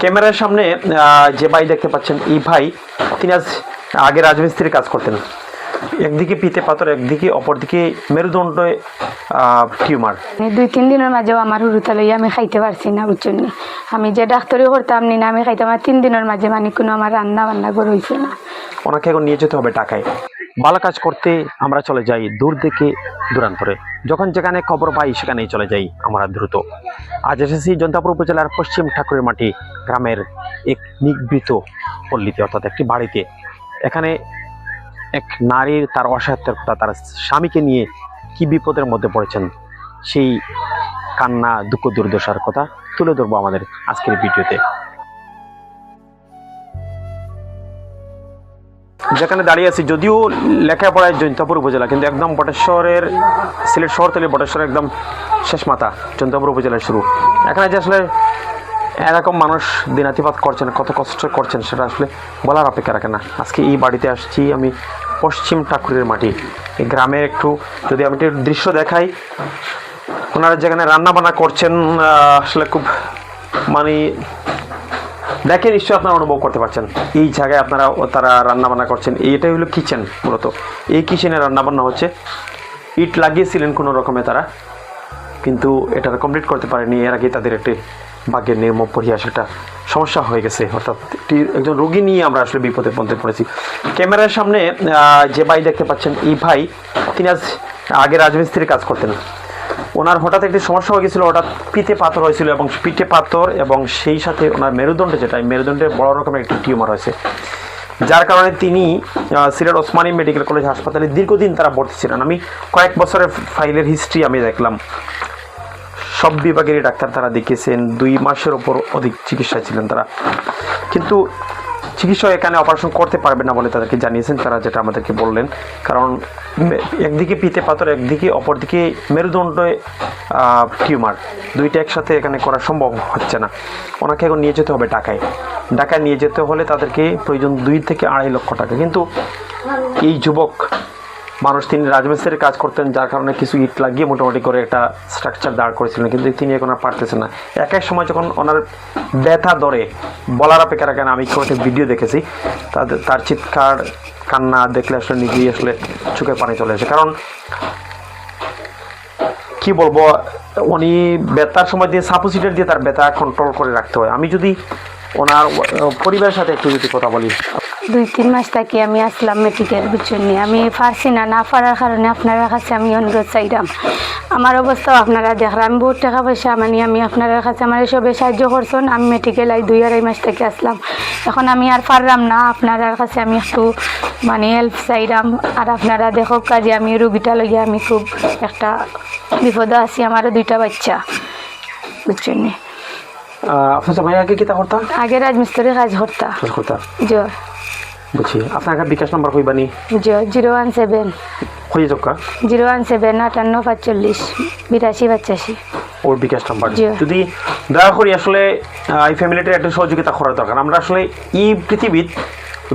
ক্যামেরার সামনে যে ভাই দেখতে পাচ্ছেন ই ভাই তিনি আজ আগে রাজমিস্ত্রির কাজ করতেন। একদিকে পিতে পাথর একদিকে অপরদিকে মেরুদণ্ড টিউমার। দুই তিন দিনের মাঝেও আমার হুরুতা লইয়া আমি খাইতে পারছি না বুঝছেন। আমি যে ডাক্তারি করতাম নি না আমি খাইতে আমার তিন দিনের মাঝে মানে কোনো আমার রান্না বান্না করে হয়েছে না। ওনাকে এখন নিয়ে যেতে হবে টাকায় ভালো কাজ করতে আমরা চলে যাই দূর থেকে দূরান্তরে। যখন যেখানে খবর পাই সেখানেই চলে যাই আমরা দ্রুত। আজ এসেছি জন্তাপুর উপজেলার পশ্চিম ঠাকুরের মাটি গ্রামের এক নিবৃত পল্লীতে অর্থাৎ একটি বাড়িতে। এখানে এক নারীর তার অসহায়ত্বের কথা তার স্বামীকে নিয়ে কি বিপদের মধ্যে পড়েছেন, সেই কান্না, দুঃখ, দুর্দশার কথা তুলে ধরবো আমাদের আজকের ভিডিওতে। যেখানে দাঁড়িয়ে আছি, যদিও লেখাপড়ায় জৈন্তপুর উপজেলা, কিন্তু একদম বটেশ্বরের, সিলেট শহর থেকে বটেশ্বরের একদম শেষ মাথা জৈন্তপুর উপজেলার শুরু। এখানে যে আসলে এরকম মানুষ দিনাতিপাত করছেন, কত কষ্ট করছেন সেটা আসলে বলার অপেক্ষা রাখে না। আজকে এই বাড়িতে আসছি আমি পশ্চিম ঠাকুরের মাটি। এই গ্রামের একটু যদি আমি একটু দৃশ্য দেখাই, ওনারা যেখানে রান্না বান্না করছেন আসলে খুব মানে দেখে নিশ্চয়ই আপনারা অনুভব করতে পারছেন। এই জায়গায় আপনারা তারা রান্না বান্না করছেন। এইটাই হলো কিচেন মূলত। এই কিচেনে রান্না বান্না হচ্ছে। ইট লাগিয়েছিলেন কোনো রকমে তারা, কিন্তু এটা কমপ্লিট করতে পারেনি। এর আগে তাদের একটি ভাগ্যের নির্মম পরিহাস একটা সমস্যা হয়ে গেছে। অর্থাৎ একজন রোগী নিয়ে আমরা আসলে বিপদে মধ্যে পড়েছি। ক্যামেরার সামনে যে ভাই দেখতে পাচ্ছেন, এই ভাই, তিনি আজ আগে রাজমিস্ত্রির কাজ করতেন। ওনার হঠাৎ একটি সমস্যা হয়ে গেছিল, হঠাৎ পিঠে পাথর হয়েছিল এবং পিঠে পাথর এবং সেই সাথে ওনার মেরুদণ্ডে যেটা মেরুদণ্ডে বড় রকমের একটি টিউমার হয়েছে। যার কারণে তিনি সিলেট ওসমানী মেডিকেল কলেজ হাসপাতালে দীর্ঘদিন তারা ভর্তি ছিলেন। আমি কয়েক বছরের ফাইলের হিস্ট্রি আমি দেখলাম। সব বিভাগেরই ডাক্তার তারা দেখিয়েছেন। দুই মাসের ওপর অধিক চিকিৎসায় ছিলেন তারা। কিন্তু চিকিৎসক এখানে অপারেশন করতে পারবে না বলে তাদেরকে জানিয়েছেন তারা যেটা আমাদেরকে বললেন। কারণ একদিকে পিতে পাথর, একদিকে অপরদিকে মেরুদণ্ডে টিউমার। দুইটা একসাথে এখানে করা সম্ভব হচ্ছে না। ওনাকে এখন নিয়ে যেতে হবে ঢাকায়। ঢাকায় নিয়ে যেতে হলে তাদেরকে প্রয়োজন দুই থেকে আড়াই লক্ষ টাকা। কিন্তু এই যুবক মানুষ তিনি রাজমিস্ত্রির কাজ করতেন, যার কারণে কিছু ইট লাগিয়ে মোটামুটি করে একটা স্ট্রাকচার দাঁড় করেছিলেন, কিন্তু তিনি এখন আর পারতেছেন না। এক এক সময় যখন ওনার ব্যথা ধরে, বলার অপেক্ষা রাখেন, আমি কয়েকটা ভিডিও দেখেছি তাদের তার চিৎকার, কান্না দেখলে আসলে নিজেই আসলে চোখে পানি চলে আসে। কারণ কি বলব, উনি ব্যথার সময় দিয়ে সাপোসিটার দিয়ে তার ব্যথা কন্ট্রোল করে রাখতে হয়। আমি যদি ওনার পরিবারের সাথে একটু যদি কথা বলি দুই তিন মাস থাকি আমি আসলাম মেডিকেল বুঝছেন আমি পারছি না না পারার কারণে আপনারা কাছে আমি অনুরোধ চাইলাম আমার অবস্থাও আপনারা দেখলাম আমি বহুত টাকা পয়সা মানে আমি আপনার কাছে আমার সবে সাহায্য করছেন আমি মেডিকেল আই দুই আড়াই মাস থেকে আসলাম। এখন আমি আর পারলাম না আপনার কাছে আমি একটু মানে হেল্প চাইলাম আর আপনারা দেখো কাজে আমি রুগীটা লইয়া আমি খুব একটা বিপদে আছি আমারও দুইটা বাচ্চা বুঝছেন নি। আপনার ভাই আগে কি করতাম আগে রাজমিস্ত্রি কাজ করতা। কাজ করতাম জয় বুঝছি আপনার বিকাশ নাম্বার কইবানি জিরো ওয়ান সেভেন হয়ে যাক জিরো ওয়ান সেভেন আটান্ন পাঁচচল্লিশ বিরাশি পঁচাশি ওর বিকাশ নাম্বার যদি দয়া করি আসলে এই ফ্যামিলিটার একটা সহযোগিতা করার দরকার আমরা আসলে এই পৃথিবীত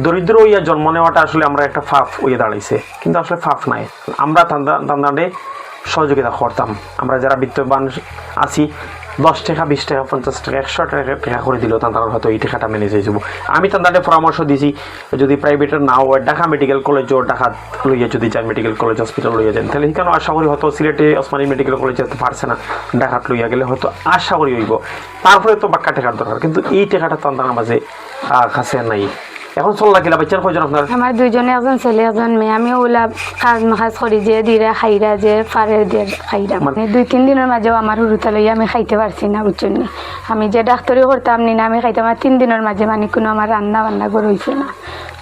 দরিদ্র হইয়া জন্ম নেওয়াটা আসলে আমরা একটা ফাফ হয়ে দাঁড়াইছে কিন্তু আসলে ফাফ নাই আমরা তান্দাডে সহযোগিতা করতাম আমরা যারা বিত্তবান আছি দশ টাকা, বিশ টাকা, পঞ্চাশ টাকা, একশো টাকা টাকা করে দিল তারা হয়তো এই টাকাটা মেনে যাইব আমি তান্দাডে পরামর্শ দিছি, যদি প্রাইভেটের না হয় ঢাকা মেডিকেল কলেজ ও ঢাকা লইয়া যদি যান মেডিকেল কলেজ হসপিটাল লইয়া যান, তাহলে কেন আশা করি হয়তো সিলেটে ওসমানী মেডিকেল কলেজ যেতে পারছে না, ঢাকাত লইয়া গেলে হয়তো আশা করি হইব। তারপরে তো বাক্কা টাকার দরকার, কিন্তু এই টাকাটা তান্দার মাঝে কাছে নাই। এখন চল লাগিলা বাচ্চার কয়জন আপনার আমার দুইজনে একজন ছেলে একজন মেয়ে। আমি ওলা কাজ মাখাজ করি যে দিরা খাইরা যে পারে দিয়ে খাইরা মানে দুই তিন দিনের মাঝেও আমার হুরুতা লইয়া আমি খাইতে পারছি না বুঝছেন আমি যে ডাক্তারি করতাম নি না আমি খাইতাম আমার তিন দিনের মাঝে মানে কোনো আমার রান্না বান্না করে হয়েছে না।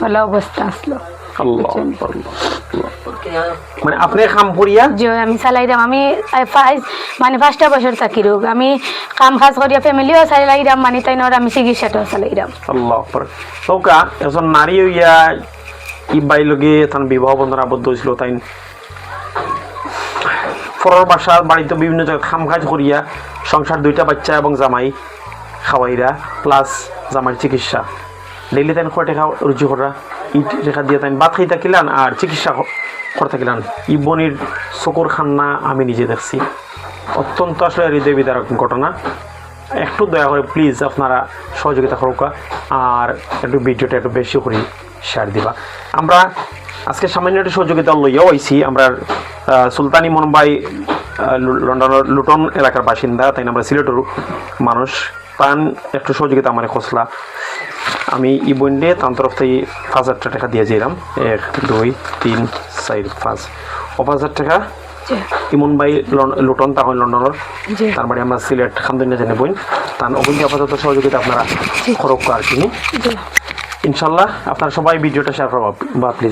বলে অবস্থা আসলো মানে আপনি কাম করিয়া? যে আমি আমি ফাইজ মানে পাঁচটা বছর থাকি রোগ। আমি কাম কাজ করিয়া ফ্যামিলিও চালাইলাম মানে তাই আমি চিকিৎসাটাও আল্লাহ আকবার। নৌকা এজন নারী হইয়া ই বাই লগে তার বিবাহ বন্ধন আবদ্ধ হয়েছিল তাই ফরর বাসা বাড়িতে বিভিন্ন জায়গায় খাম কাজ করিয়া সংসার দুইটা বাচ্চা এবং জামাই খাওয়াইরা প্লাস জামাইয়ের চিকিৎসা। ডেইলি তাই কয় টাকা রুচি করা রেখা দিয়ে তাই ভাত খাই থাকিলান আর চিকিৎসা করে থাকিলান ই বনির চকুর খান্না আমি নিজে দেখছি। অত্যন্ত আসলে হৃদয় বিদারক ঘটনা। একটু দয়া করে প্লিজ আপনারা সহযোগিতা করুক আর একটু ভিডিওটা একটু বেশি করে শেয়ার দিবা। আমরা আজকে সামান্য একটু সহযোগিতা লইয়াও আইছি। আমরা সুলতানি মনবাই লন্ডনের লুটন এলাকার বাসিন্দা, তাই আমরা সিলেটের মানুষ। তান একটু সহযোগিতা আমার খসলা আমি ই বন্ডে তার তরফ থেকে পাঁচ হাজার টাকা দিয়ে দিয়েছিলাম এক দুই তিন চার পাঁচ। ও পাঁচ হাজার টাকা ইমন ভাই লুটন তা লন্ডনের। তার বাড়ি আমরা সিলেট খামদিনে জানি বই তার অবধি আপাতত সহযোগিতা আপনারা খরক আর কি ইনশাল্লাহ আপনারা সবাই ভিডিওটা শেয়ার করব বা প্লিজ